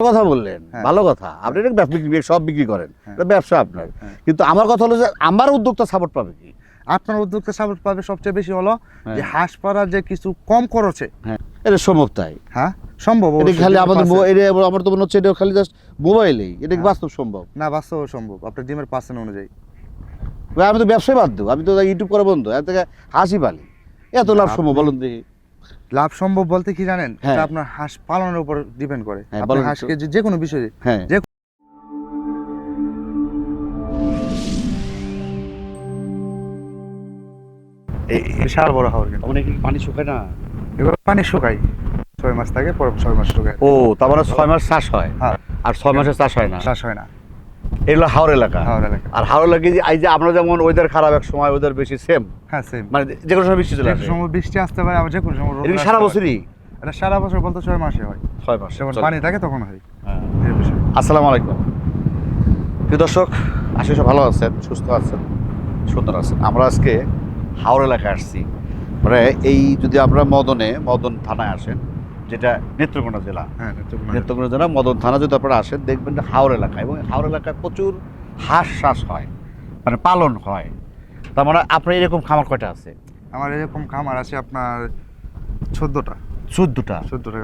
কথা বললেন হ্যাঁ। ভালো কথা। আপনি এটা বিক্রি সব বিক্রি করেন হ্যাঁ। এটা ব্যবসা আপনার। হ্যাঁ। কিন্তু আমার কথা হলো যে আমার উদ্যোক্তা সাপোর্ট পাবে কি? আপনার উদ্যোক্তা সাপোর্ট পাবে সবচেয়ে বেশি হলো। যে হাঁস পাড়া যে কিছু কম খরচে। হ্যাঁ। এটা সম্ভব তাই? হ্যাঁ সম্ভব এটা খালি আমাদের। এটা আমার তো মনে হচ্ছে এটা খালি জাস্ট মোবাইলেই। এটা। বাস্তব সম্ভব? না বাস্তব সম্ভব। আপনার ডিমের পার্সেন্ট অনুযায়ী। আমি তো ব্যবসায় বাদ দেবো আমি তো ইউটিউব করা বন্ধ। থেকে হাসি পালি। এত লাভ সম্ভব বলুন দেখি। লাভ সম্ভব বলতে কি জানেন? হ্যাঁ। এটা আপনার হাঁস পালনের উপর ডিপেন্ড করে। হ্যাঁ, আপনি। হাঁসকে যে- যে কোনো বিষয়ে হ্যাঁ। যে- বিশাল বড় হাওর কিন্তু অনেক পানি শুকায় না? এগুলো পানি শুকাই। ছয় মাস থাকে পরে ছয় মাস শুকায়। ও তার মানে ছয় মাস চাষ হয়। হ্যাঁ। আর ছয় মাসে চাষ হয় না? চাষ হয় না। এগুলো হাওড় এলাকা। হাওর এলাকা। আর হাওড় এলাকা যে এই যে আমরা যেমন ওয়েদার খারাপ এক সময় ওয়েদার বেশি সেম হ্যাঁ সেম মানে যে কোনো সময় বৃষ্টি চলে আসে। সময় বৃষ্টি আসতে পারে আবার যে কোনো সময় এটা সারা বছরই? এটা সারা বছর বলতে ছয় মাসে হয়। ছয় মাস যখন। পানি থাকে তখন হয়। হ্যাঁ। আসসালামু আলাইকুম। প্রিয় দর্শক আশা করি ভালো আছেন সুস্থ আছেন সুন্দর আছেন। আমরা আজকে হাওড় এলাকায় আসছি। মানে এই যদি আপনারা মদনে মদন থানায় আসেন যেটা নেত্রকোনা জেলা। হ্যাঁ নেত্রকোনা। জেলা। মদন থানা যদি আপনারা আসেন দেখবেন যে হাওড় এলাকা এবং হাওড় এলাকায় প্রচুর হাঁস শ্বাস হয় মানে পালন হয়। তার মানে আপনার এরকম খামার কয়টা আছে? আমার এরকম খামার আছে আপনার চোদ্দটা। চোদ্দটা। চোদ্দটা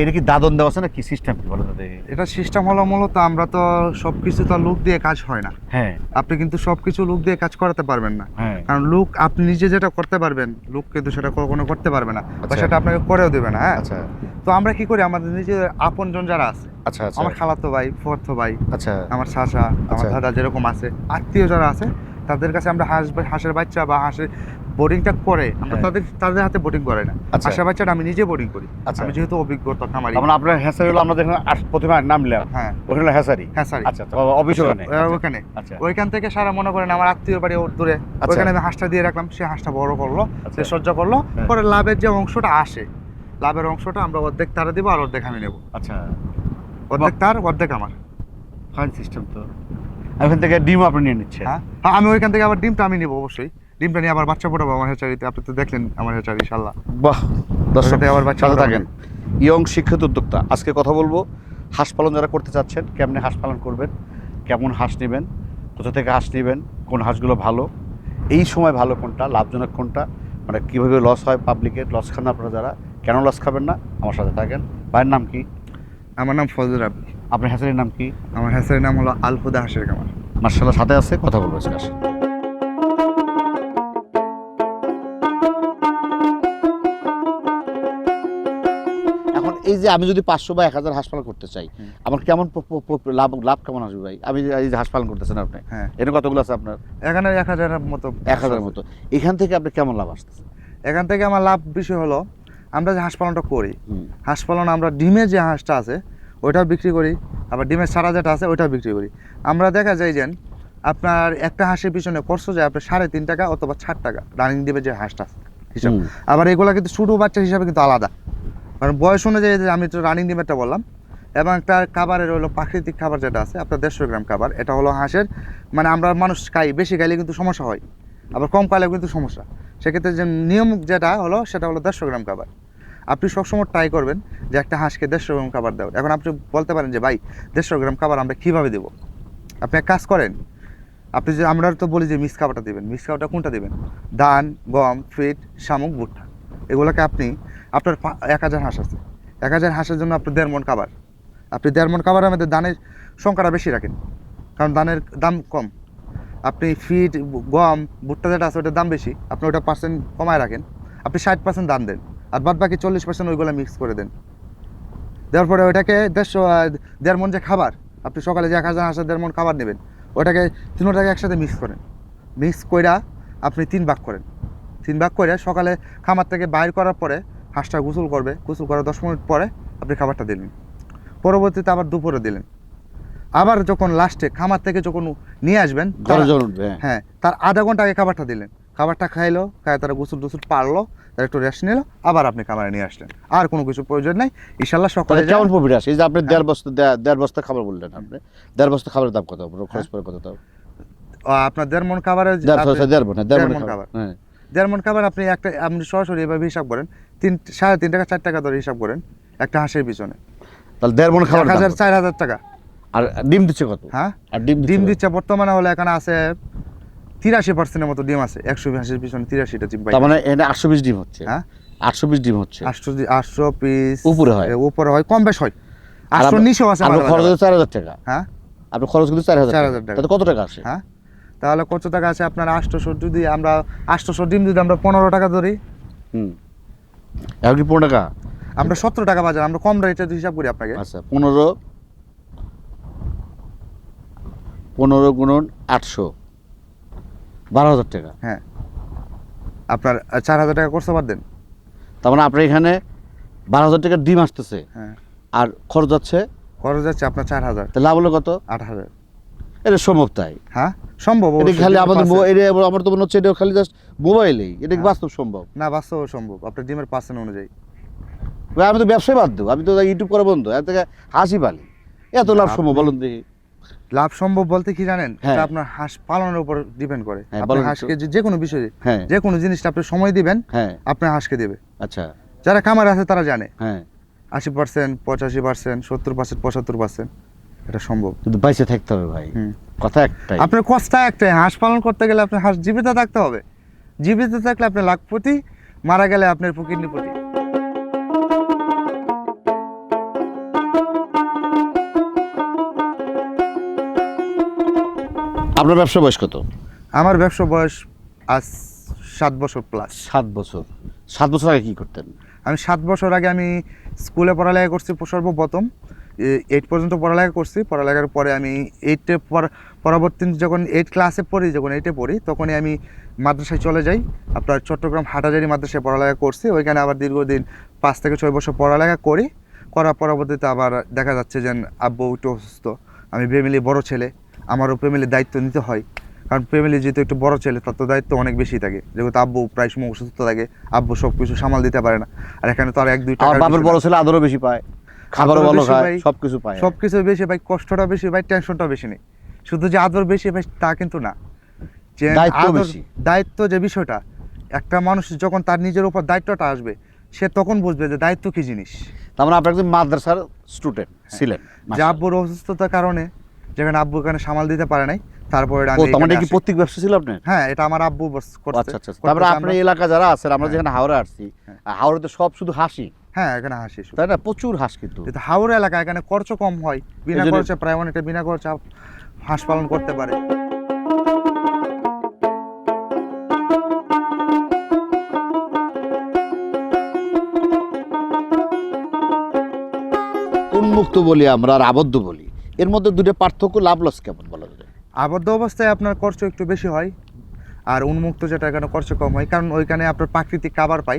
এটা কি। দাদন দেওয়া আছে না কি সিস্টেম কি বলেন এটা সিস্টেম হলো মূলত আমরা তো সব কিছু তো লুক দিয়ে কাজ হয় না। হ্যাঁ। আপনি কিন্তু সব কিছু লুক দিয়ে কাজ করাতে পারবেন না। হ্যাঁ। কারণ লুক আপনি নিজে যেটা করতে পারবেন লুক কিন্তু সেটা কখনো করতে পারবে না বা আচ্ছা। সেটা আপনাকে করেও দেবে না হ্যাঁ? আচ্ছা। তো আমরা কি করি? আমাদের নিজের আপনজন যারা আছে আচ্ছা আচ্ছা। আমার খালাতো ভাই ফুয়াতো ভাই আচ্ছা। আমার শাশা আমার আচ্ছা। দাদা যেরকম আছে আত্মীয় যারা আছে তাদের কাছে আমরা হাঁস হাঁসের বাচ্চা বা হাঁসের বোর্ডিংটা করে আমরা হ্যাঁ। তাদের তাদের হাতে বোর্ডিং করে না। আচ্ছা। হাঁসের বাচ্চাটা আমি নিজে বোর্ডিং করি। আচ্ছা। আমি যেহেতু অভিজ্ঞতা খামারি তার মানে আপনার হ্যাসারি হলো আমরা দেখলাম প্রথমে নামলাম হ্যাঁ। ওখানে হ্যাসারি। হ্যাঁ স্যার আচ্ছা তো অফিস ওখানে। ওখানে। আচ্ছা। ওইখান থেকে সারা মনে করেন আমার আত্মীয় বাড়ি ওর দূরে। আচ্ছা। ওইখানে আমি হাঁসটা দিয়ে রাখলাম সে হাঁসটা বড় করল আচ্ছা। সে সহ্য করল। হ্যাঁ। পরে লাভের যে অংশটা আসে লাভের অংশটা আমরা অর্ধেক তারা দিব আর অর্ধেক আমি নেব। আচ্ছা। অর্ধেক তার অর্ধেক আমার। ফাইন সিস্টেম তো। ওখান থেকে ডিম আপনি নিয়ে নিচ্ছে হ্যাঁ। হ্যাঁ, আমি ওইখান থেকে আবার ডিমটা আমি নেব অবশ্যই। ডিমটা নিয়ে আবার বাচ্চা ফোটাবো আমার হেচারিতে আপনি তো দেখলেন আমার হেচারি ইনশাল্লাহ বাহ দর্শক আবার বাচ্চা থাকেন। ইয়ং শিক্ষিত উদ্যোক্তা আজকে কথা বলব হাঁস পালন যারা করতে চাচ্ছেন কেমনে হাঁস পালন করবেন কেমন হাঁস নেবেন কোথা থেকে হাঁস নেবেন কোন হাঁসগুলো ভালো এই সময় ভালো কোনটা লাভজনক কোনটা মানে কীভাবে লস হয় পাবলিকের লস খান আপনারা যারা কেন লস খাবেন না আমার সাথে থাকেন। ভাইয়ের নাম কি? আমার নাম ফজল রাব্বি আপনার হ্যাসারির নাম কি? আমার হেচারির নাম হলো আলহুদা হাঁসের কামার মার্শাল্লাহ সাথে আছে কথা বলব আজকে এই যে আমি যদি পাঁচশো বা এক হাজার হাঁস পালন করতে চাই। আমার কেমন লাভ লাভ কেমন আসবে ভাই? আমি এই যে হাঁস পালন করতেছেন আপনি হ্যাঁ। এখানে কতগুলো আছে আপনার? এখানে এক হাজারের মতো। এক হাজার মতো। এখান থেকে আপনি কেমন লাভ আসতেছে? এখান থেকে আমার লাভ বিষয় হলো আমরা যে হাঁস পালনটা করি হুম। হাঁস পালন আমরা ডিমের যে হাঁসটা আছে ওইটাও বিক্রি করি আবার ডিমের সারা যেটা আছে ওইটাও বিক্রি করি। আমরা দেখা যায় যে আপনার একটা হাঁসের পিছনে খরচ যায় আপনার সাড়ে তিন টাকা অথবা ষাট টাকা রানিং ডিমের যে হাঁসটা আছে হিসাব। আবার এগুলো কিন্তু ছোটো বাচ্চা হিসাবে কিন্তু আলাদা। কারণ বয়স অনুযায়ী আমি তো রানিং ডিমেরটা বললাম, এবং একটা খাবারের হলো প্রাকৃতিক খাবার যেটা আছে, আপনার দেড়শো গ্রাম খাবার, এটা হলো হাঁসের মানে আমরা মানুষ খাই, বেশি খাইলে কিন্তু সমস্যা হয়, আবার কম খাইলেও কিন্তু সমস্যা। সেক্ষেত্রে যে নিয়ম যেটা হলো, সেটা হলো দেড়শো গ্রাম খাবার। আপনি সবসময় ট্রাই করবেন যে একটা হাঁসকে দেড়শো গ্রাম খাবার দেওয়ার এখন আপনি বলতে পারেন যে, ভাই, দেড়শো গ্রাম খাবার আমরা কীভাবে দেবো? আপনি এক কাজ করেন, আপনি যে, আমরা তো বলি যে, মিক্স খাবারটা দেবেন। মিক্স খাবারটা কোনটা দেবেন? ধান, গম, ফিট, শামুক, ভুট্টা। এগুলোকে আপনি আপনার এক হাজার হাঁস আছে। এক হাজার হাঁসের জন্য আপনি দেড় মন খাবার। আপনি দেড় মন খাবারের মধ্যে ধানের সংখ্যাটা বেশি রাখেন, কারণ ধানের দাম কম। আপনি ফিট গম, ভুট্টা যেটা আছে ওটার দাম বেশি, আপনি ওটা পার্সেন্ট কমায় রাখেন। আপনি ষাট পার্সেন্ট দাম দেন, আর বাদ বাকি চল্লিশ পার্সেন্ট ওইগুলো মিক্স করে দেন। দেওয়ার পরে ওইটাকে দেড়শো দেড় মন যে খাবার, আপনি সকালে যে এক হাজার হাঁসের দেড় মন খাবার নেবেন ওটাকে তিনোটাকে একসাথে মিক্স করেন। মিক্স কইরা আপনি তিন ভাগ করেন। তিন ভাগ করে সকালে খামার থেকে বাইর করার পরে হাঁসটা গোসল করবে। গোসল করার দশ মিনিট পরে আপনি খাবারটা দিলেন। পরবর্তীতে আবার দুপুরে দিলেন। আবার যখন লাস্টে খামার থেকে যখন নিয়ে আসবেন হ্যাঁ। হ্যাঁ তার আধা ঘণ্টা আগে খাবারটা দিলেন। খাবারটা খাইলো খাই তারা গোসল টুসুল পারল তারা একটু রেস্ট নিল আবার আপনি খাবারে নিয়ে আসলেন। আর কোনো কিছু প্রয়োজন নাই। ইনশাল্লাহ সকালে কেমন প্রফিট আসে এই যে আপনি হ্যাঁ। দেড় বস্তা দেড় বস্তা খাবার বললেন আপনি। দেড় বস্তা খাবারের দাম কত? খরচ পড়ে কত আহ, আপনার দেড় মন খাবারে দেড় মন হ্যাঁ, দেড় মন খাবার খাবার। হ্যাঁ। দেড় মন খাবার আপনি একটা আপনি সরাসরি এভাবে হিসাব করেন তিন সাড়ে তিন টাকা চার টাকা ধরে হিসাব করেন একটা হাঁসের পিছনে। তাহলে দেড় মন খাবার হাজার চার হাজার টাকা। আর ডিম দিচ্ছে কত? হ্যাঁ? আর ডিম ডিম দিচ্ছে বর্তমানে হলে এখানে আছে তিরাশি পার্সেন্টের মতো ডিম আছে একশো বিশের পিছনে তিরাশিটা ডিম পাই। তার মানে এখানে আটশো বিশ ডিম হচ্ছে? হ্যাঁ? আটশো বিশ ডিম হচ্ছে? আটশো আটশো পিস। উপরে হয়। উপরে হয় কম বেশ হয়। আটশো নিচেও আছে খরচ চার হাজার টাকা। হ্যাঁ? আপনার খরচ কিন্তু চার হাজার 4,000 টাকা। টাকা। কত টাকা আসে? হ্যাঁ? তাহলে কত টাকা আছে আপনার আটশোশো যদি আমরা আটশোশো ডিম যদি আমরা পনেরো টাকা ধরি? হুম। এখন কি পনেরো টাকা? আমরা সতেরো টাকা বাজার আমরা কম রেটে হিসাব করি আপনাকে। আচ্ছা পনেরো পনেরো গুণন আটশো বারো হাজার টাকা। হ্যাঁ। আপনার চার হাজার টাকা করতে পারতেন? তার মানে আপনার এখানে বারো হাজার টাকার ডিম আসতেছে। হ্যাঁ। আর খরচ যাচ্ছে? খরচ যাচ্ছে আপনার চার হাজার। তাহলে লাভ হলো কত? আট হাজার। এটা সম্ভব তাই। হ্যাঁ? সম্ভব এটা খালি আমাদের। এটা আমার তো মনে হচ্ছে এটা খালি জাস্ট মোবাইলেই এটা কি হ্যাঁ। বাস্তব সম্ভব? না বাস্তব সম্ভব আপনার ডিমের পার্সেন্ট অনুযায়ী। ভাই, আমি তো ব্যবসায় বাদ দেবো আমি তো ইউটিউব করে বন্ধু থেকে হাসি পালি। এত লাভ সম্ভব বলুন দেখি। লাভ সম্ভব বলতে কি জানেন? হ্যাঁ। এটা আপনার হাঁস পালনের উপর ডিপেন্ড করে। হ্যাঁ, আপনি হাঁসকে যে- কোনো বিষয়ে হ্যাঁ। যে কোনো জিনিসটা আপনি সময় দিবেন হ্যাঁ। আপনার হাঁসকে দেবে। আচ্ছা। যারা খামার আছে তারা জানে। হ্যাঁ। আশি পার্সেন্ট পঁচাশি পার্সেন্ট সত্তর পার্সেন্ট পঁচাত্তর পার্সেন্ট এটা সম্ভব। কিন্তু বাইসে থাকতে হবে ভাই। কথা একটাই। আপনার কষ্ট একটাই হাঁস পালন করতে গেলে আপনার হাঁস জীবিত থাকতে হবে। জীবিত থাকলে আপনার লাখপতি মারা গেলে আপনার প্রকৃতিপতি আপনার ব্যবসা বয়স কত? আমার ব্যবসা বয়স আজ সাত বছর প্লাস সাত বছর। সাত বছর আগে কি করতেন? আমি সাত বছর আগে আমি স্কুলে পড়ালেখা করছি সর্বপ্রথম। এইট পর্যন্ত পড়ালেখা করছি। পড়ালেখার পরে আমি এইটে পরবর্তী যখন এইট ক্লাসে পড়ি যখন এইটে পড়ি তখনই আমি মাদ্রাসায় চলে যাই। আপনার চট্টগ্রাম হাটাজারি মাদ্রাসায় পড়ালেখা করছি। ওইখানে আবার দীর্ঘদিন পাঁচ থেকে ছয় বছর পড়ালেখা করি। করার পরবর্তীতে আবার দেখা যাচ্ছে যে আব্বু একটু অসুস্থ। আমি ফ্যামিলি বড় ছেলে। আমারও ফ্যামিলির দায়িত্ব নিতে হয়। কারণ ফ্যামিলি যেহেতু একটু বড় ছেলে তার তো দায়িত্ব অনেক বেশি থাকে। যেহেতু আব্বু প্রায় সময় অসুস্থ থাকে আব্বু সব কিছু সামাল দিতে পারে না। আর এখানে তো আর এক দুই বড় ছেলে আদরও বেশি পায়। খাবারও ভালো খায় পায়। সব কিছু পায়। সব কিছু বেশি ভাই কষ্টটা বেশি ভাই টেনশনটা বেশি নেই। শুধু যে আদর বেশি ভাই তা কিন্তু না। যে দায়িত্ব যে বিষয়টা একটা মানুষ যখন তার নিজের উপর দায়িত্বটা আসবে সে তখন বুঝবে যে দায়িত্ব কি জিনিস। তার মানে আপনি একজন মাদ্রাসার স্টুডেন্ট ছিলেন যে আব্বুর অসুস্থতার কারণে যেখানে আব্বু এখানে সামাল দিতে পারে নাই তারপরে মানে কি প্রত্যেক ব্যবসা ছিল আপনার? হ্যাঁ এটা আমার আব্বু করছে আচ্ছা আচ্ছা তারপরে আপনার এলাকা যারা আছেন আমরা হ্যাঁ। যেখানে হাওড়া আসছি হ্যাঁ। হাওড়া তো সব শুধু হাসি। হ্যাঁ এখানে হাসি শুধু। তাই না? প্রচুর হাঁস কিন্তু। হাওড়া এলাকা এখানে খরচ কম হয়। বিনা খরচে প্রায় অনেকটা বিনা খরচে হাঁস পালন করতে পারে। উন্মুক্ত বলি আমরা আর আবদ্ধ বলি এর মধ্যে দুটো পার্থক্য লাভ লস কেমন বলা যায় আবদ্ধ অবস্থায় আপনার খরচ একটু বেশি হয় আর উন্মুক্ত যেটা এখানে খরচ কম হয় কারণ ওইখানে আপনার প্রাকৃতিক খাবার পাই।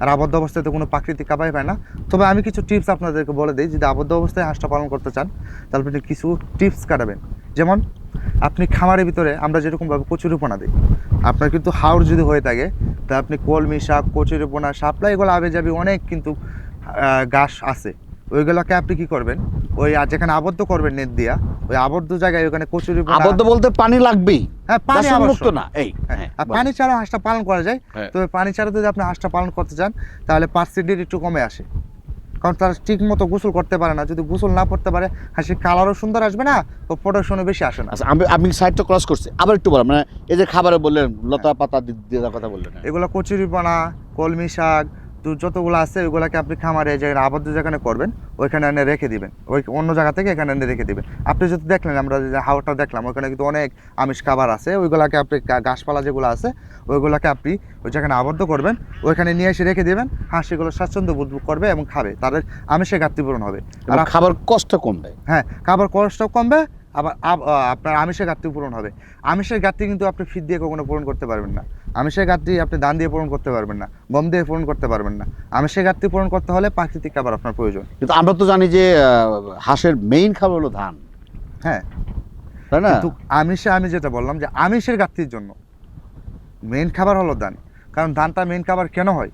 আর আবদ্ধ অবস্থায় তো কোনো প্রাকৃতিক কাবাই পায় না। তবে আমি কিছু টিপস আপনাদেরকে বলে দিই, যদি আবদ্ধ অবস্থায় হাঁসটা পালন করতে চান, তাহলে আপনি কিছু টিপস কাটাবেন। যেমন, আপনি খামারের ভিতরে আমরা যেরকমভাবে কচুরিপনা দিই, আপনার কিন্তু হাওড় যদি হয়ে থাকে তা আপনি কলমি শাক কচুরিপনা শাপলা, এগুলো আবে যাবে অনেক কিন্তু ঘাস আছে। ওইগুলোকে আপনি কি করবেন? ওই আর যেখানে আবদ্ধ করবেন নেট দিয়া ওই আবদ্ধ জায়গায় ওখানে কচুরিপনা আবদ্ধ বলতে পানি লাগবেই। হ্যাঁ পানি আবশ্যক। না এই হ্যাঁ, হ্যাঁ, আর পানি ছাড়া হাঁসটা পালন করা যায়। হ্যাঁ। তবে পানি ছাড়া যদি আপনি হাঁসটা পালন করতে চান তাহলে পার্সেন্টেজ একটু কমে আসে। কারণ তারা ঠিক মতো গোসল করতে পারে না। যদি গোসল না করতে পারে হাঁসির কালারও সুন্দর আসবে না ও প্রোডাকশনও বেশি আসে না। আচ্ছা আমি আমি সাইডটা ক্রস করছি। আবার একটু বললাম মানে এই যে খাবারে বললেন লতা পাতা দিয়ে কথা বললেন। এগুলো কচুরিপানা কলমি শাক তো যতগুলো আছে ওইগুলোকে আপনি খামারে যে আবদ্ধ যেখানে করবেন ওইখানে এনে রেখে দিবেন। ওই অন্য জায়গা থেকে এখানে এনে রেখে দিবেন। আপনি যদি দেখলেন আমরা যে হাওয়াটা দেখলাম ওখানে কিন্তু অনেক আমিষ খাবার আছে ওইগুলাকে আপনি গাছপালা যেগুলো আছে ওইগুলোকে আপনি ওই যেখানে আবদ্ধ করবেন ওইখানে নিয়ে এসে রেখে দিবেন হাঁস সেগুলো স্বাচ্ছন্দ্য বোধ করবে এবং খাবে। তাদের আমিষের ঘাটতি পূরণ হবে। আর খাবার কষ্ট কমবে। হ্যাঁ খাবার খরচটাও কমবে আবার আপনার আমিষের ঘাটতি পূরণ হবে। আমিষের ঘাটতি কিন্তু আপনি ফিট দিয়ে কখনো পূরণ করতে পারবেন না। আমিষের ঘাটতি আপনি দান দিয়ে পূরণ করতে পারবেন না গম দিয়ে পূরণ করতে পারবেন না। আমিষের ঘাটতি পূরণ করতে হলে প্রাকৃতিক খাবার আপনার প্রয়োজন। কিন্তু আমরা তো জানি যে হাঁসের মেইন খাবার হলো ধান। হ্যাঁ। তাই না? আমিষে আমি যেটা বললাম যে আমিষের ঘাটতির জন্য মেন খাবার হলো ধান। কারণ ধানটা মেন খাবার কেন হয়?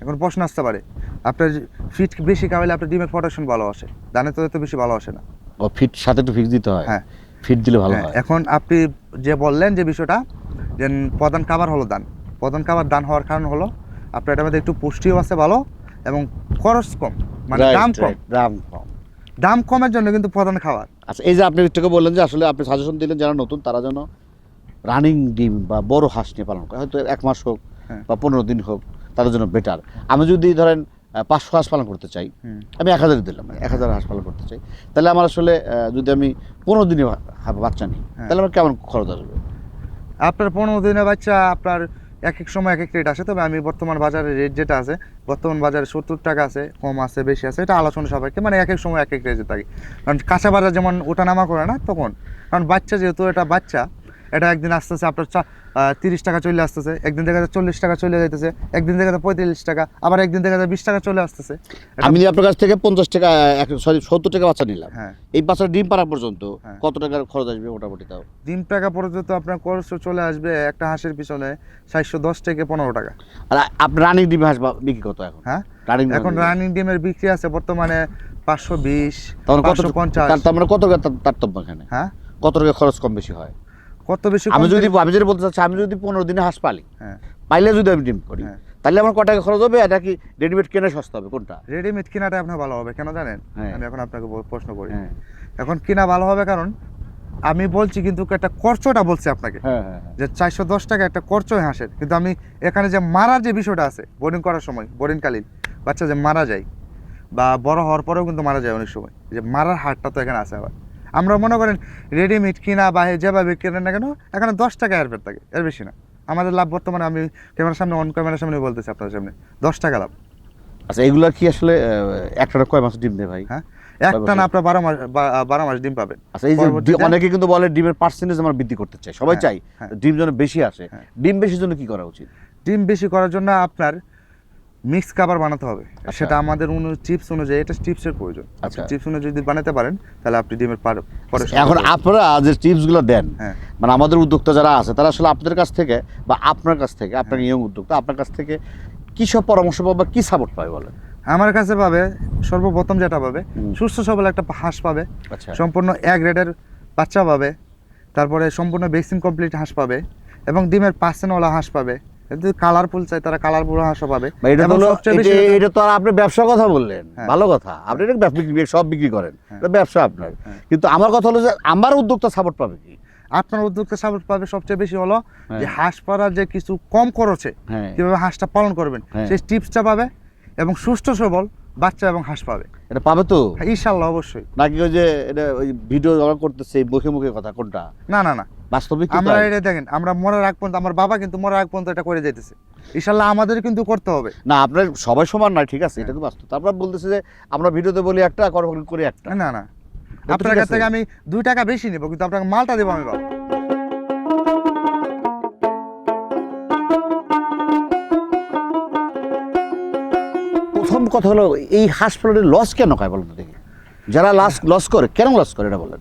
এখন প্রশ্ন আসতে পারে। আপনার ফিট বেশি খাওয়ালে আপনার ডিমের প্রোডাকশন ভালো আসে। ধানে তো এত বেশি ভালো আসে না। ও ফিট সাথে একটু ফিক্স দিতে হয়। হ্যাঁ। ফিট দিলে ভালো হ্যাঁ, হয়। এখন আপনি যে বললেন যে বিষয়টা যে প্রধান খাবার হলো ধান প্রধান খাবার ধান হওয়ার কারণ হলো আপনার এটার মধ্যে একটু পুষ্টিও আছে ভালো এবং খরচ কম মানে দাম কম। দাম কম। দাম কমের জন্য কিন্তু প্রধান খাবার। আচ্ছা এই যে আপনি একটু বললেন যে আসলে আপনি সাজেশন দিলেন যারা নতুন তারা যেন রানিং ডিম বা বড় হাঁস নিয়ে পালন করে। হয়তো এক মাস হোক হ্যাঁ। বা পনেরো দিন হোক তাদের জন্য বেটার আমি যদি ধরেন পাঁচশো হাঁস পালন করতে চাই আমি এক হাজার দিলাম এক হাজার হাঁস পালন করতে চাই তাহলে আমার আসলে যদি আমি পনেরো দিনে বাচ্চা নিই হ্যাঁ। তাহলে আমার কেমন খরচ আসবে? আপনার পনেরো দিনের বাচ্চা, আপনার এক এক সময় এক এক রেট আসে। তবে আমি বর্তমান বাজারে রেট যেটা আছে, বর্তমান বাজারে সত্তর টাকা আছে, কম আছে, বেশি আছে, এটা আলোচনা সবাইকে মানে এক এক সময় এক এক রেটে থাকে। কারণ কাঁচা বাজার যেমন ওঠানামা করে না তখন, কারণ বাচ্চা যেহেতু এটা বাচ্চা এটা একদিন আসতেছে আপনার তিরিশ টাকা চলে আসতেছে একদিন দেখা যায় চল্লিশ টাকা চলে যাইতেছে একদিন দেখা যায় পঁয়তাল্লিশ টাকা আবার একদিন দেখা যায় বিশ টাকা চলে আসতেছে। আমি আপনার কাছ থেকে পঞ্চাশ টাকা সরি সত্তর টাকা বাচ্চা নিলাম। হ্যাঁ। এই বাচ্চার ডিম পাড়া পর্যন্ত হ্যাঁ। কত টাকার খরচ আসবে মোটামুটি তাও? ডিম টাকা পর্যন্ত আপনার খরচ চলে আসবে একটা হাঁসের পিছনে সাতশো দশ থেকে পনেরো টাকা। আর আপনার রানিং ডিম হাঁস বিক্রি কত এখন? হ্যাঁ? এখন রানিং ডিমের বিক্রি আছে বর্তমানে পাঁচশো বিশ তখন কত পাঁচশো পঞ্চাশ। তার মানে কত টাকা তারতম্য এখানে? হ্যাঁ? কত টাকা খরচ কম বেশি হয়? কত বেশি আমি যদি আমি যদি বলতে চাচ্ছি আমি যদি পনেরো দিনে হাঁস পালি হ্যাঁ। পাইলে যদি আমি ডিম করি হ্যাঁ। তাহলে আমার ক টাকা খরচ হবে? এটা কি রেডিমেড কেনা সস্তা হবে? কোনটা? রেডিমেড কেনাটা আপনার ভালো হবে কেন জানেন? হ্যাঁ। আমি এখন আপনাকে প্রশ্ন করি। এখন কিনা ভালো হবে কারণ আমি বলছি কিন্তু একটা খরচটা বলছি আপনাকে। যে চারশো দশ টাকা একটা খরচ হাঁসের। কিন্তু আমি এখানে যে মারার যে বিষয়টা আছে বোর্ডিং করার সময় বোর্ডিংকালীন বাচ্চা যে মারা যায় বা বড় হওয়ার পরেও কিন্তু মারা যায় অনেক সময়। যে মারার হারটা তো এখানে আছে আবার। আমরা মনে করেন রেডিমেড কিনা বা যেভাবে কেনেন না কেন এখানে দশ টাকা বের থাকে এর বেশি না। আমাদের লাভ বর্তমানে আমি ক্যামেরার সামনে অন ক্যামেরার সামনে বলতেছি আপনার সামনে দশ টাকা লাভ। আচ্ছা এগুলো কি আসলে একটা কয় মাস ডিম দেয় ভাই? হ্যাঁ একটা না আপনার বারো মাস বারো মাস ডিম পাবেন। আচ্ছা এই যে অনেকে কিন্তু বলে ডিমের পার্সেন্টেজ আমার বৃদ্ধি করতে চাই সবাই হ্যাঁ, চাই হ্যাঁ। ডিম যেন বেশি আসে। হ্যাঁ। ডিম বেশির জন্য কি করা উচিত? ডিম বেশি করার জন্য আপনার মিক্স খাবার বানাতে হবে আচ্ছা। সেটা আমাদের অনু চিপস অনুযায়ী এটা চিপসের প্রয়োজন আচ্ছা। চিপস অনুযায়ী যদি বানাতে পারেন তাহলে আপনি ডিমের পার পরে এখন আপনারা যে টিপসগুলো দেন হ্যাঁ মানে আমাদের উদ্যোক্তা যারা আছে তারা আসলে আপনাদের কাছ থেকে বা আপনার কাছ থেকে আপনার হ্যাঁ। ইয়ং উদ্যোক্তা আপনার কাছ থেকে কি সব পরামর্শ পাবে বা কি সাপোর্ট পাবে বলেন আমার কাছে পাবে সর্বপ্রথম যেটা পাবে সুস্থ সবল একটা হাঁস পাবে আচ্ছা সম্পূর্ণ এক রেটের বাচ্চা পাবে তারপরে সম্পূর্ণ ভ্যাকসিন কমপ্লিট হাঁস পাবে এবং ডিমের পার্সেন্টওয়ালা হাঁস পাবে যদি কালারফুল চাই তারা কালারফুল হাঁসও পাবে। এটা বেশি এটা- তো আপনি কথা বললেন। হ্যাঁ। ভালো কথা। আপনি এটা সব বিক্রি করেন। হ্যাঁ। এটা ব্যবসা আপনার। হ্যাঁ। কিন্তু আমার কথা হলো যে আমার উদ্যোক্তা সাপোর্ট পাবে কি? আপনার উদ্যোক্তা সাপোর্ট পাবে সবচেয়ে বেশি হলো। যে হাঁস পাড়ার যে কিছু কম খরচে কীভাবে হাঁসটা পালন করবেন। সেই টিপসটা পাবে এবং সুস্থ সবল বাচ্চা এবং হাঁস পাবে। এটা পাবে তো? ইনশাল্লাহ অবশ্যই। নাকি ওই যে এটা ওই ভিডিও করতেছে মুখে মুখে কথা কোনটা? না না না। বাস্তবিক আমরা এটা দেখেন আমরা মরার আগ পর্যন্ত আমার বাবা কিন্তু মরার আগ পর্যন্ত এটা করে যেতেছে ইনশাল্লাহ আমাদের কিন্তু করতে হবে। না আপনার সবাই সমান নয় ঠিক আছে হ্যাঁ। এটা তো বাস্তব। তারপর বলতেছে যে আমরা ভিডিওতে বলি একটা কর্মকাণ্ড করি একটা। না না আপনার কাছ থেকে আমি দুই টাকা বেশি নেব কিন্তু আপনাকে মালটা দেবো আমি বাবা। প্রথম কথা হলো এই হাসপাতালের লস কেন বলেন দেখি? যারা লস লস করে কেন লস করে এটা বলেন?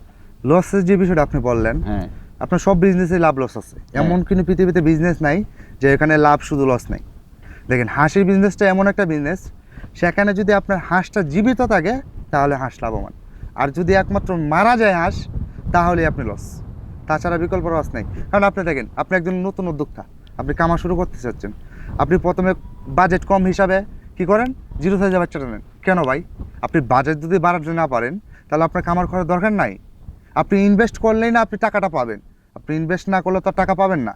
লসের যে বিষয়টা আপনি বললেন হ্যাঁ। আপনার সব বিজনেসে লাভ লস আছে। এমন কিন্তু পৃথিবীতে বিজনেস নাই যে এখানে লাভ শুধু লস নাই। দেখেন হাঁসের বিজনেসটা এমন একটা বিজনেস সেখানে যদি আপনার হাঁসটা জীবিত থাকে তাহলে হাঁস লাভবান। আর যদি একমাত্র মারা যায় হাঁস তাহলে আপনি লস তাছাড়া বিকল্প লস নেই। কারণ আপনি দেখেন আপনি একজন নতুন উদ্যোক্তা আপনি কামা শুরু করতে চাচ্ছেন। আপনি প্রথমে বাজেট কম হিসাবে কি করেন? জিরো সাইজের বাচ্চাটা নেন। কেন ভাই? আপনি বাজেট যদি বাড়াতে না পারেন তাহলে আপনার কামার করার দরকার নাই। আপনি ইনভেস্ট করলেই না আপনি টাকাটা পাবেন। আপনি ইনভেস্ট না করলে তো টাকা পাবেন না।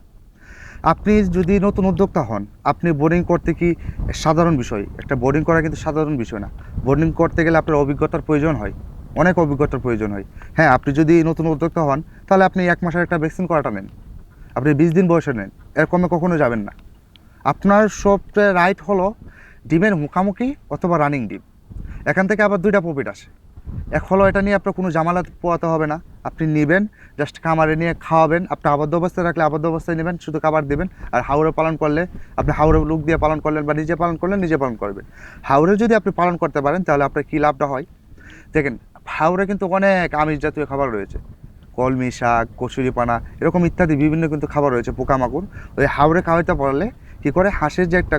আপনি যদি নতুন উদ্যোক্তা হন, আপনি বোর্ডিং করতে কি সাধারণ বিষয়? একটা বোর্ডিং করা কিন্তু সাধারণ বিষয় না। বোর্ডিং করতে গেলে আপনার অভিজ্ঞতার প্রয়োজন হয়। অনেক অভিজ্ঞতার প্রয়োজন হয়। হ্যাঁ আপনি যদি নতুন উদ্যোক্তা হন, তাহলে আপনি এক মাসের একটা ভ্যাকসিন করাটা নেন। আপনি বিশ দিন বয়সে নেন। এর কমে কখনো যাবেন না। আপনার সবচেয়ে রাইট হলো ডিমের মুখামুখি অথবা রানিং ডিম। এখান থেকে আবার দুইটা প্রফিট আসে। হলো এটা নিয়ে আপনার কোনো জামালাত পোয়াতে হবে না। আপনি নেবেন জাস্ট খামারে নিয়ে খাওয়াবেন, আপনি আবদ্ধ অবস্থায় রাখলে আবদ্ধ অবস্থায় নেবেন, শুধু খাবার দেবেন, আর হাওড়ে পালন করলে, আপনি হাওড়ে লোক দিয়ে পালন করলেন বা নিজে পালন করলেন, নিজে পালন করবেন। হাওড়ে যদি আপনি পালন করতে পারেন, তাহলে আপনার কী লাভটা হয়? দেখেন হাওড়ে কিন্তু অনেক আমিষ জাতীয় খাবার রয়েছে। কলমি শাক কচুরি পানা এরকম ইত্যাদি বিভিন্ন কিন্তু খাবার রয়েছে, পোকামাকড়। ওই হাওড়ে খাওয়াইতে পারলে কী করে? হাঁসের যে একটা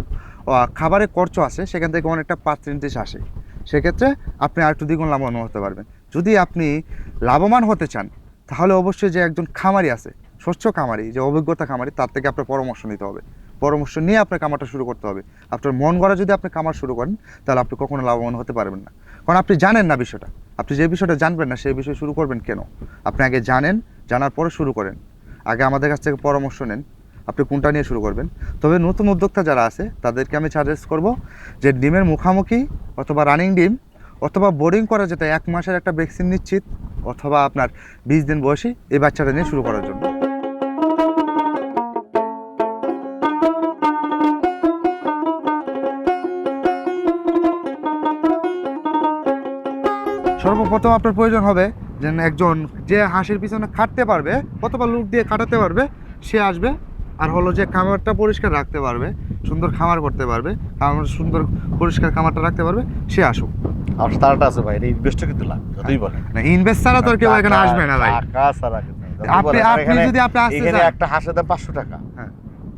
খাবারের খরচ আছে, সেখান থেকে অনেকটা পার্সেন্টেজ আসে। সেক্ষেত্রে আপনি আর একটু দ্বিগুণ লাভবান হতে পারবেন। যদি আপনি লাভবান হতে চান, তাহলে অবশ্যই যে একজন খামারি আছে, স্বচ্ছ খামারি, যে অভিজ্ঞতা খামারি, তার থেকে আপনার পরামর্শ নিতে হবে। পরামর্শ নিয়ে আপনার কামারটা শুরু করতে হবে। আপনার মন গড়া যদি আপনি কামার শুরু করেন, তাহলে আপনি কখনো লাভবান হতে পারবেন না। কারণ আপনি জানেন না বিষয়টা। আপনি যে বিষয়টা জানবেন না, সেই বিষয় শুরু করবেন কেন? আপনি আগে জানেন, জানার পরে শুরু করেন। আগে আমাদের কাছ থেকে পরামর্শ নেন। আপনি কোনটা নিয়ে শুরু করবেন? তবে নতুন উদ্যোক্তা যারা আছে, তাদেরকে আমি সাজেস্ট করব যে ডিমের মুখামুখি অথবা রানিং ডিম অথবা বোর্ডিং করা যেটা এক মাসের একটা ভ্যাকসিন নিশ্চিত অথবা আপনার বিশ দিন বয়সী এই বাচ্চাটা নিয়ে শুরু করার জন্য। সর্বপ্রথম আপনার প্রয়োজন হবে যে একজন যে হাঁসের পিছনে খাটতে পারবে, অথবা লুক দিয়ে খাটাতে পারবে, সে আসবে আর হলো যে খামারটা পরিষ্কার রাখতে পারবে সুন্দর খামার করতে পারবে খামার সুন্দর পরিষ্কার খামারটা রাখতে পারবে সে আসুক। আমার তারাটা আছে ভাই ইনভেস্টও কিন্তু যতই বলেন। না ইনভেস্ট ছাড়া তো আর কেউ এখানে আসবে না ভাই। টাকা ছাড়া আপনি আপনি যদি আপনি আসতে চান একটা হাঁসের দাম পাঁচশো টাকা। হ্যাঁ।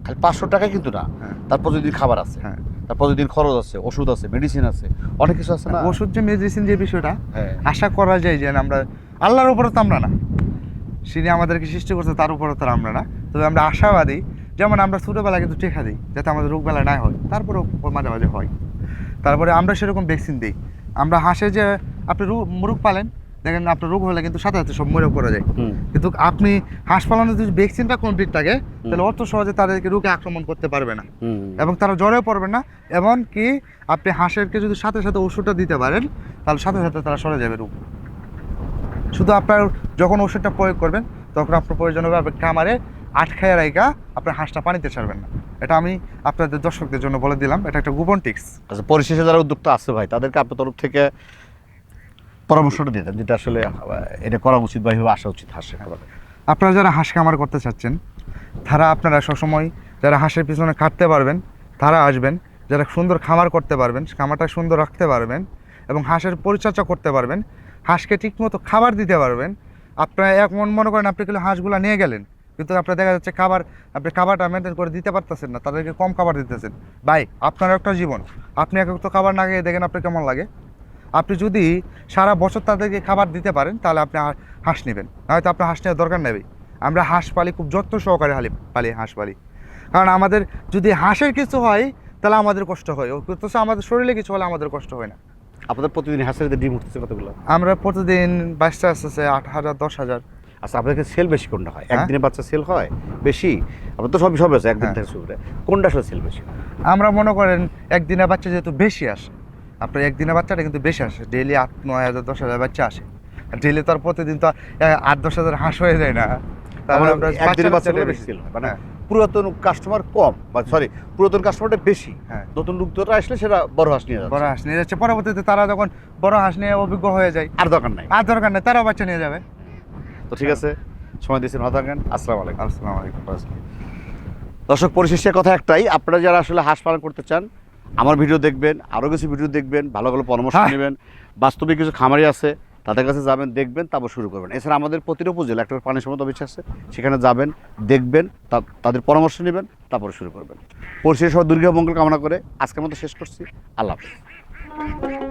খালি পাঁচশো টাকা কিন্তু না। হ্যাঁ। তার প্রতিদিন খাবার আছে হ্যাঁ। তার প্রতিদিন খরচ আছে ওষুধ আছে মেডিসিন আছে অনেক কিছু আছে না? ওষুধ যে মেডিসিন যে বিষয়টা হ্যাঁ। আশা করা যায় যে আমরা আল্লাহর উপরে তো আমরা না। তিনি আমাদেরকে সৃষ্টি করছে তার উপরে তো আমরা না। তবে আমরা আশাবাদী যেমন আমরা ছোটোবেলা কিন্তু টেকা দিই যাতে আমাদের রোগ বেলা না হয়। তারপরেও মাঝে মাঝে হয়। তারপরে আমরা সেরকম ভ্যাকসিন দিই। আমরা হাঁসে যে আপনি রোগ মুরগ পালেন দেখেন আপনার রোগ হলে কিন্তু সাথে সাথে সব মরে করা যায়। কিন্তু আপনি হাঁস পালনের যদি ভ্যাকসিনটা কমপ্লিট থাকে তাহলে অত সহজে তাদেরকে রোগে আক্রমণ করতে পারবে না। এবং তারা জ্বরেও পড়বে না। এবং কি আপনি হাঁসেরকে যদি সাথে সাথে ওষুধটা দিতে পারেন তাহলে সাথে সাথে তারা সরে যাবে রোগ। শুধু আপনার যখন ওষুধটা প্রয়োগ করবেন তখন আপনার প্রয়োজন হবে আপনি কামারে আটখায় রাইকা আপনার হাঁসটা পানিতে ছাড়বেন না। এটা আমি আপনাদের দর্শকদের জন্য বলে দিলাম এটা একটা গোপন টিক্স আচ্ছা পরিশেষে যারা উদ্যোক্তা আছে ভাই তাদেরকে আপনার তরফ থেকে পরামর্শটা দিতেন যেটা আসলে এটা করা উচিত বা এইভাবে আসা উচিত হাসে আপনারা যারা হাঁস খামার করতে চাচ্ছেন তারা আপনারা সবসময় যারা হাঁসের পিছনে কাটতে পারবেন তারা আসবেন। যারা সুন্দর খামার করতে পারবেন খামারটা সুন্দর রাখতে পারবেন এবং হাঁসের পরিচর্যা করতে পারবেন হাঁসকে ঠিকমতো খাবার দিতে পারবেন। আপনারা এমন মনে করেন আপনি কিন্তু হাঁসগুলো নিয়ে গেলেন, কিন্তু আপনার দেখা যাচ্ছে খাবার, আপনি খাবারটা মেনটেন করে দিতে পারতেছেন না, তাদেরকে কম খাবার দিতেছেন। ভাই, আপনার একটা জীবন, আপনি এক তো খাবার না খেয়ে দেখেন আপনার কেমন লাগে? আপনি যদি সারা বছর তাদেরকে খাবার দিতে পারেন, তাহলে আপনি হাঁস নেবেন। হয়তো আপনার হাঁস নেওয়ার দরকার নেবে আমরা হাঁস পালি খুব যত্ন সহকারে হালি, পালি, হাঁস পালি। কারণ আমাদের যদি হাঁসের কিছু হয়, তাহলে আমাদের কষ্ট হয়। অথচ আমাদের শরীরে কিছু হলে আমাদের কষ্ট হয় না। আপনাদের প্রতিদিন হাঁসের ডিম উঠতেছে কতগুলো? আমরা প্রতিদিন বাইশটা আসতেছে আট হাজার দশ হাজার। আচ্ছা আপনাদের সেল বেশি কোনটা হয়? হ্যাঁ? একদিনে বাচ্চা সেল হয়? বেশি? আপনার তো সবই সব আছে একদিন হ্যাঁ। থেকে শুরু করে। কোনটা আসলে সেল বেশি? আমরা মনে করেন একদিনের বাচ্চা যেহেতু বেশি আসে আপনার একদিনের বাচ্চাটা কিন্তু বেশি আসে। ডেইলি আট নয় হাজার দশ হাজার বাচ্চা আসে। ডেইলি তো আর প্রতিদিন তো আট দশ হাজার হাঁস হয়ে যায় না। তাহলে আমরা একদিনে বাচ্চা বাচ্চাটা বেশি সেল হয়। মানে হ্যাঁ। পুরাতন কাস্টমার কম বা সরি পুরাতন কাস্টমারটা বেশি। হ্যাঁ। নতুন লোকটা আসলে সেটা বড় হাঁস নিয়ে যাচ্ছে। বড় হাঁস নিয়ে যাচ্ছে। পরবর্তীতে তারা যখন বড় হাঁস নিয়ে অভিজ্ঞ হয়ে যায় আর দরকার নাই। আর দরকার নেই তারাও বাচ্চা নিয়ে যাবে। তো ঠিক আছে সময় দিয়েছেন ভালো থাকেন আসসালামু আলাইকুম। আসসালামু আলাইকুম দর্শক পরিশেষে কথা একটাই আপনারা যারা আসলে হাঁস পালন করতে চান আমার ভিডিও দেখবেন আরও কিছু ভিডিও দেখবেন ভালো ভালো পরামর্শ হ্যাঁ। নেবেন। বাস্তবিক কিছু খামারি আছে তাদের কাছে যাবেন, দেখবেন, তারপর শুরু করবেন। এছাড়া আমাদের প্রতিটা উপজেলা, একটা পানি সম্পদ অফিস আছে, সেখানে যাবেন, দেখবেন তাদের পরামর্শ নেবেন, তারপরে শুরু করবেন। পরিশেষ দুর্গা মঙ্গল কামনা করে আজকের মতো শেষ করছি। আল্লাহ হাফেজ।